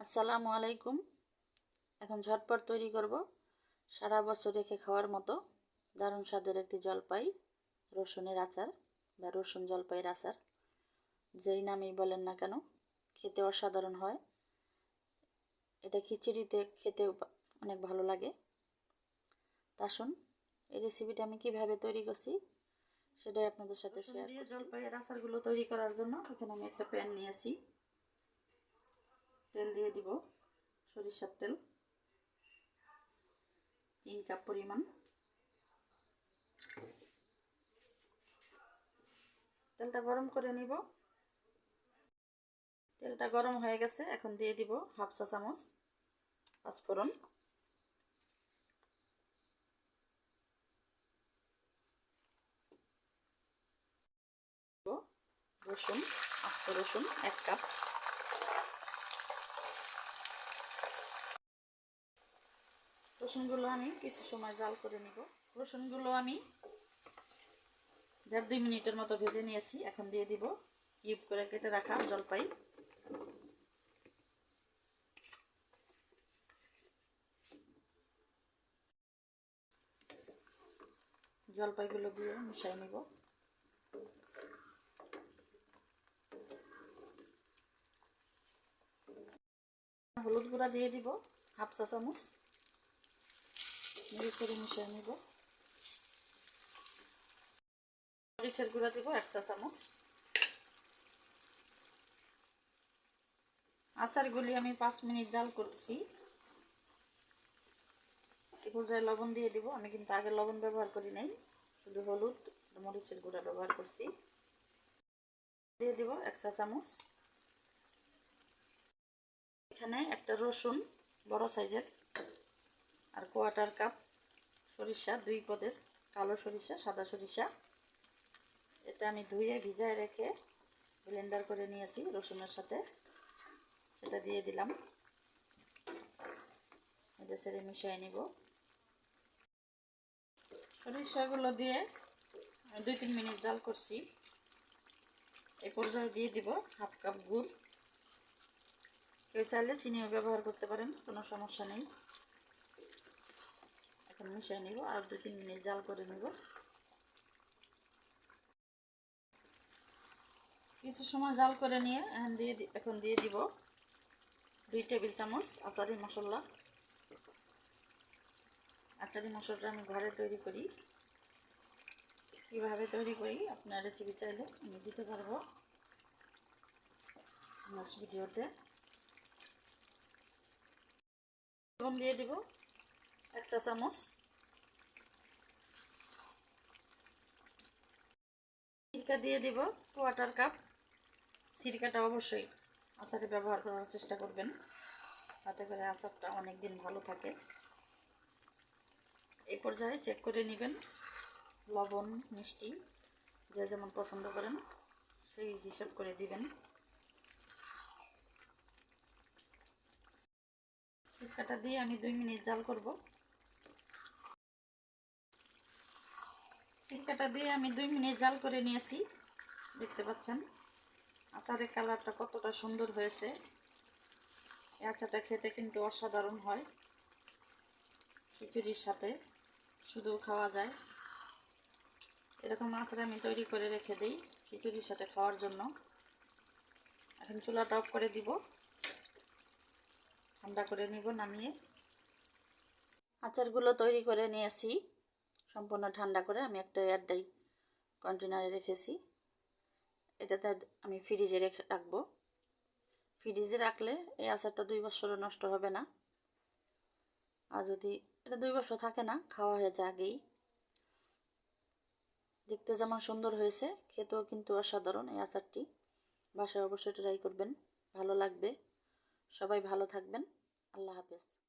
আসসালামু আলাইকুম। এখন ঝটপট তৈরি করব সারা বছর রেখে খাওয়ার মতো দারুণ স্বাদের একটি জলপাই রসুনের আচার বা রসুন জলপাইয়ের আচার। যেই নামেই বলেন না কেন খেতে অসাধারণ হয়। এটা খিচুড়িতে খেতে অনেক ভালো লাগে। তা আসুন এই রেসিপিটা আমি কীভাবে তৈরি করছি সেটাই আপনাদের সাথে শেয়ার করছি। জলপাইয়ের আচারগুলো তৈরি করার জন্য এখানে আমি একটা প্যান নিয়েছি তেল দিয়ে দিব, সরিষার তেল। তিন কাপ পরিমাণ। তেলটা গরম করে নিব। তেলটা গরম হয়ে গেছে, এখন দিয়ে দিব হাফ চা চামচ পাঁচফোড়ন। রসুন, আস্ত রসুন, এক কাপ। রসুনগুলো আমি কিছু সময় জাল করে নিব। রসুনগুলো আমি দেড় দুই মিনিটের মতো ভেজে নিয়েছি, এখন দিয়ে দিব কিউব করে কেটে রাখা জলপাই। জলপাইগুলো দিয়ে মিশাই নিব। হলুদ গুঁড়া দিয়ে দিব হাফ চা চামচ। নেড়ে করে মিশিয়ে নেব। মরিচের গুঁড়া দিব, এক চা চামচ। আচারগুলি আমি পাঁচ মিনিট জাল করছি। এ পর্যায়ে লবণ দিয়ে দিব। আমি কিন্তু আগে লবণ ব্যবহার করি নাই, শুধু হলুদ মরিচের গুঁড়া ব্যবহার করছি। দিয়ে দিব এক চা চামচ। এখানে একটা রসুন, বড় সাইজের আর কোয়াটার কাপ, সরিষা, দুই পদের কালো সরিষা, সাদা সরিষা। এটা আমি ধুয়ে ভিজায় রেখে ব্লেন্ডার করে নিয়েছি রসুনের সাথে। সেটা দিয়ে দিলাম। এটা সেরে মিশিয়ে নিব। সরিষাগুলো দিয়ে দুই তিন মিনিট জাল করছি। এই পর্যায়ে দিয়ে দিব হাফ কাপ গুড়। কেউ চাইলে চিনিও ব্যবহার করতে পারেন, কোনো সমস্যা নেই। মিশিয়ে নিব আর দু তিন মিনিট জাল করে নিব। কিছু সময় জাল করে নিয়ে এখন দিয়ে এখন দিয়ে দিব দুই টেবিল চামচ আচারি মশলা। আচারি মশলাটা আমি ঘরে তৈরি করি। কীভাবে তৈরি করি? আপনার রেসিপি চাইলে আমি দিতে পারব। নেক্সট ভিডিওতে দিয়ে দিব। এক চামচ সিরকা দিয়ে দিব কোয়াটার কাপ সিরকাটা অবশ্যই আচারে ব্যবহার করার চেষ্টা করবেন। তাতে করে আচারটা অনেক দিন ভালো থাকে। এই পর্যায়ে চেক করে নেবেন লবণ, মিষ্টি, যে যেমন পছন্দ করেন, সেই হিসাব করে দিবেন। সিরকাটা দিয়ে আমি দুই মিনিট জাল করব। সিরকাটা দিয়ে আমি দুই মিনিট জাল করে নিয়েছি। দেখতে পাচ্ছেন? আচারের কালারটা কতটা সুন্দর হয়েছে। এই আচারটা খেতে কিন্তু অসাধারণ হয়। খিচুড়ির সাথে শুধু খাওয়া যায়। এরকম আচার আমি তৈরি করে রেখে দিই খিচুড়ির সাথে খাওয়ার জন্য। এখন চুলাটা অফ করে দিব। ঠান্ডা করে নিব, নামিয়ে। আচারগুলো তৈরি করে নিয়েছি। সম্পূর্ণ ঠান্ডা করে আমি একটা এয়ারডাই কন্টেনারে রেখেছি। এটাতে আমি ফ্রিজে রেখে রাখব। ফ্রিজে রাখলে এই আচারটা দুই বছরও নষ্ট হবে না। আর যদি এটা দুই বছর থাকে না, খাওয়া হয়েছে আগেই। দেখতে যেমন সুন্দর হয়েছে, খেতেও কিন্তু অসাধারণ এই আচারটি। বাসায় অবশ্যই ট্রাই করবেন, ভালো লাগবে। সবাই ভালো থাকবেন। আল্লাহ হাফেজ।